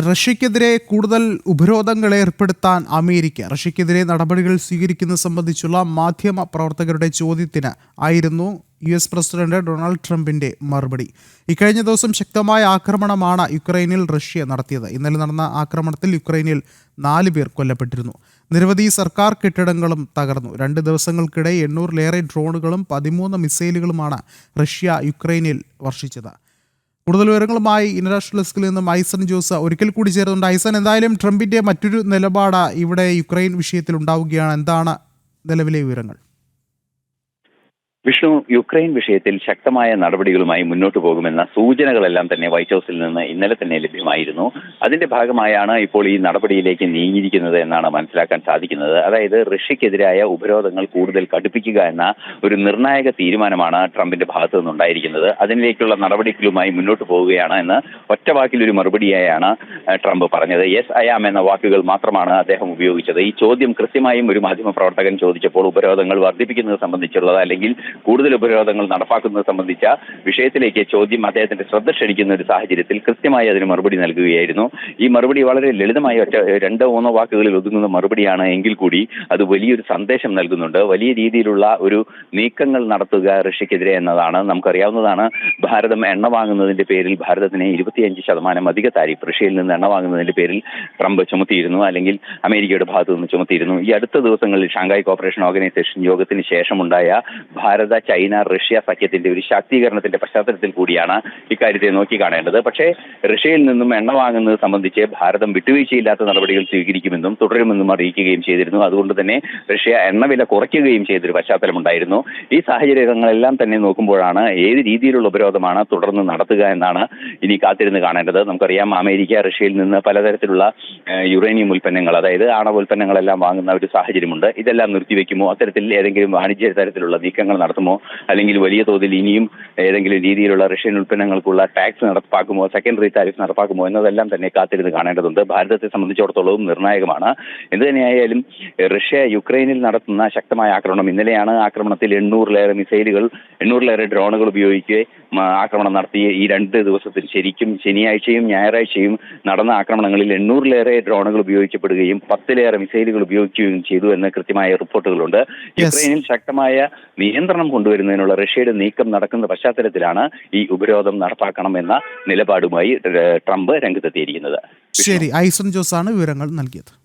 റഷ്യക്കെതിരെ കൂടുതൽ ഉപരോധങ്ങൾ ഏർപ്പെടുത്താൻ അമേരിക്ക റഷ്യക്കെതിരെ നടപടികൾ സ്വീകരിക്കുന്നത് സംബന്ധിച്ചുള്ള മാധ്യമ പ്രവർത്തകരുടെ ചോദ്യത്തിന് ആയിരുന്നു യു എസ് പ്രസിഡന്റ് ഡൊണാൾഡ് ട്രംപിന്റെ മറുപടി. ഇക്കഴിഞ്ഞ ദിവസം ശക്തമായ ആക്രമണമാണ് യുക്രൈനിൽ റഷ്യ നടത്തിയത്. ഇന്നലെ നടന്ന ആക്രമണത്തിൽ യുക്രൈനിൽ നാല് പേർ കൊല്ലപ്പെട്ടിരുന്നു. നിരവധി സർക്കാർ കെട്ടിടങ്ങളും തകർന്നു. രണ്ട് ദിവസങ്ങൾക്കിടെ എണ്ണൂറിലേറെ ഡ്രോണുകളും പതിമൂന്ന് മിസൈലുകളുമാണ് റഷ്യ യുക്രൈനിൽ വർഷിച്ചത്. കൂടുതൽ വിവരങ്ങളുമായി ഇന്റർനാഷണൽ ഡെസ്കിൽ നിന്നും ഐസൺ ജോസ് ഒരിക്കൽ കൂടി ചേർന്നുണ്ട് ഐസൺ എന്തായാലും ട്രംപിന്റെ മറ്റൊരു നിലപാട് ഇവിടെ യുക്രൈൻ വിഷയത്തിൽ ഉണ്ടാവുകയാണ്. എന്താണ് നിലവിലെ വിവരങ്ങൾ? വിഷ്ണു യുക്രൈൻ വിഷയത്തിൽ ശക്തമായ നടപടികളുമായി മുന്നോട്ട് പോകുമെന്ന സൂചനകളെല്ലാം തന്നെ വൈറ്റ് ഹൗസിൽ നിന്ന് ഇന്നലെ തന്നെ ലഭ്യമായിരുന്നു. അതിന്റെ ഭാഗമായാണ് ഇപ്പോൾ ഈ നടപടിയിലേക്ക് നീങ്ങിയിരിക്കുന്നത് എന്നാണ് മനസ്സിലാക്കാൻ സാധിക്കുന്നത്. അതായത് റഷ്യക്കെതിരായ ഉപരോധങ്ങൾ കൂടുതൽ കടുപ്പിക്കുക എന്ന ഒരു നിർണായക തീരുമാനമാണ് ട്രംപിന്റെ ഭാഗത്തു നിന്നുണ്ടായിരിക്കുന്നത്. അതിലേക്കുള്ള നടപടികളുമായി മുന്നോട്ട് പോവുകയാണ് എന്ന് ഒറ്റ വാക്കിൽ ഒരു മറുപടിയായാണ് ട്രംപ് പറഞ്ഞത്. യെസ് ഐ ആം എന്ന വാക്കുകൾ മാത്രമാണ് അദ്ദേഹം ഉപയോഗിച്ചത്. ഈ ചോദ്യം കൃത്യമായും ഒരു മാധ്യമ പ്രവർത്തകൻ ചോദിച്ചപ്പോൾ ഉപരോധങ്ങൾ വർദ്ധിപ്പിക്കുന്നത് സംബന്ധിച്ചുള്ളത് അല്ലെങ്കിൽ കൂടുതൽ ഉപരോധങ്ങൾ നടപ്പാക്കുന്നത് സംബന്ധിച്ച വിഷയത്തിലേക്ക് ചോദ്യം അദ്ദേഹത്തിന്റെ ശ്രദ്ധ ക്ഷണിക്കുന്ന ഒരു സാഹചര്യത്തിൽ കൃത്യമായി അതിന് മറുപടി നൽകുകയായിരുന്നു. ഈ മറുപടി വളരെ ലളിതമായ ഒറ്റ രണ്ടോ മൂന്നോ വാക്കുകളിൽ ഒതുങ്ങുന്ന മറുപടിയാണ് എങ്കിൽ കൂടി അത് വലിയൊരു സന്ദേശം നൽകുന്നുണ്ട്. വലിയ രീതിയിലുള്ള ഒരു നീക്കങ്ങൾ നടത്തുക റഷ്യക്കെതിരെ എന്നതാണ് നമുക്കറിയാവുന്നതാണ്. ഭാരതം എണ്ണ വാങ്ങുന്നതിന്റെ പേരിൽ ഭാരതത്തിന് ഇരുപത്തിയഞ്ച് ശതമാനം അധിക താരിഫ് റഷ്യയിൽ നിന്ന് എണ്ണ വാങ്ങുന്നതിന്റെ പേരിൽ ട്രംപ് ചുമത്തിയിരുന്നു. അല്ലെങ്കിൽ അമേരിക്കയുടെ ഭാഗത്തു നിന്ന് ചുമത്തിയിരുന്നു. ഈ അടുത്ത ദിവസങ്ങളിൽ ഷാങ്ഹായ് കോപ്പറേഷൻ ഓർഗനൈസേഷൻ യോഗത്തിന് ശേഷമുണ്ടായ ഭാരത ചൈന റഷ്യ സഖ്യത്തിന്റെ ഒരു ശാക്തീകരണത്തിന്റെ പശ്ചാത്തലത്തിൽ കൂടിയാണ് ഇക്കാര്യത്തെ നോക്കിക്കാണേണ്ടത് പക്ഷേ റഷ്യയിൽ നിന്നും എണ്ണ വാങ്ങുന്നത് സംബന്ധിച്ച് ഭാരതം വിട്ടുവീഴ്ചയില്ലാത്ത നടപടികൾ സ്വീകരിക്കുമെന്നും തുടരുമെന്നും അറിയിക്കുകയും ചെയ്തിരുന്നു. അതുകൊണ്ട് തന്നെ റഷ്യ എണ്ണവില കുറയ്ക്കുകയും ചെയ്തൊരു പശ്ചാത്തലമുണ്ടായിരുന്നു. ഈ സാഹചര്യങ്ങളെല്ലാം തന്നെ നോക്കുമ്പോഴാണ് ഏത് രീതിയിലുള്ള ഉപരോധമാണ് തുടർന്ന് നടത്തുക എന്നാണ് ഇനി കാത്തിരുന്ന് കാണേണ്ടത്. നമുക്കറിയാം അമേരിക്ക റഷ്യയിൽ നിന്ന് പലതരത്തിലുള്ള യുറേനിയം ഉൽപ്പന്നങ്ങൾ അതായത് ആണവ ഉൽപ്പന്നങ്ങളെല്ലാം വാങ്ങുന്ന ഒരു സാഹചര്യമുണ്ട്. ഇതെല്ലാം നിർത്തിവെക്കുമോ? അത്തരത്തിൽ ഏതെങ്കിലും വാണിജ്യ തരത്തിലുള്ള നീക്കങ്ങൾ നടത്തുമോ? അല്ലെങ്കിൽ വലിയ തോതിൽ ഇനിയും ഏതെങ്കിലും രീതിയിലുള്ള റഷ്യൻ ഉൽപ്പന്നങ്ങൾക്കുള്ള ടാക്സ് നടപ്പാക്കുമോ? സെക്കൻഡറി താരിഫ് നടപ്പാക്കുമോ? എന്നതെല്ലാം തന്നെ കാത്തിരുന്ന് കാണേണ്ടതുണ്ട്. ഭാരതത്തെ സംബന്ധിച്ചിടത്തോളവും നിർണായകമാണ്. എന്ത് തന്നെയായാലും റഷ്യ യുക്രൈനിൽ നടത്തുന്ന ശക്തമായ ആക്രമണം ഇന്നലെയാണ് ആക്രമണത്തിൽ എണ്ണൂറിലേറെ മിസൈലുകൾ എണ്ണൂറിലേറെ ഡ്രോണുകൾ ഉപയോഗിച്ച് ആക്രമണം നടത്തിയ ഈ രണ്ട് ദിവസത്തിൽ ശരിക്കും ശനിയാഴ്ചയും ഞായറാഴ്ചയും നടന്ന ആക്രമണങ്ങളിൽ എണ്ണൂറിലേറെ ഡ്രോണുകൾ ഉപയോഗിക്കപ്പെടുകയും പത്തിലേറെ മിസൈലുകൾ ഉപയോഗിക്കുകയും ചെയ്തു എന്ന് കൃത്യമായ റിപ്പോർട്ടുകളുണ്ട്. യുക്രൈനിൽ ശക്തമായ നിയന്ത്രണം കൊണ്ടുവരുന്നതിനുള്ള റഷ്യയുടെ നീക്കം നടക്കുന്ന പശ്ചാത്തലത്തിലാണ് ഈ ഉപരോധം നടപ്പാക്കണമെന്ന നിലപാടുമായി ട്രംപ് രംഗത്തെത്തിയിരിക്കുന്നത്. ശരി ഐസൺ ജോസ് ആണ് വിവരങ്ങൾ നൽകിയത്.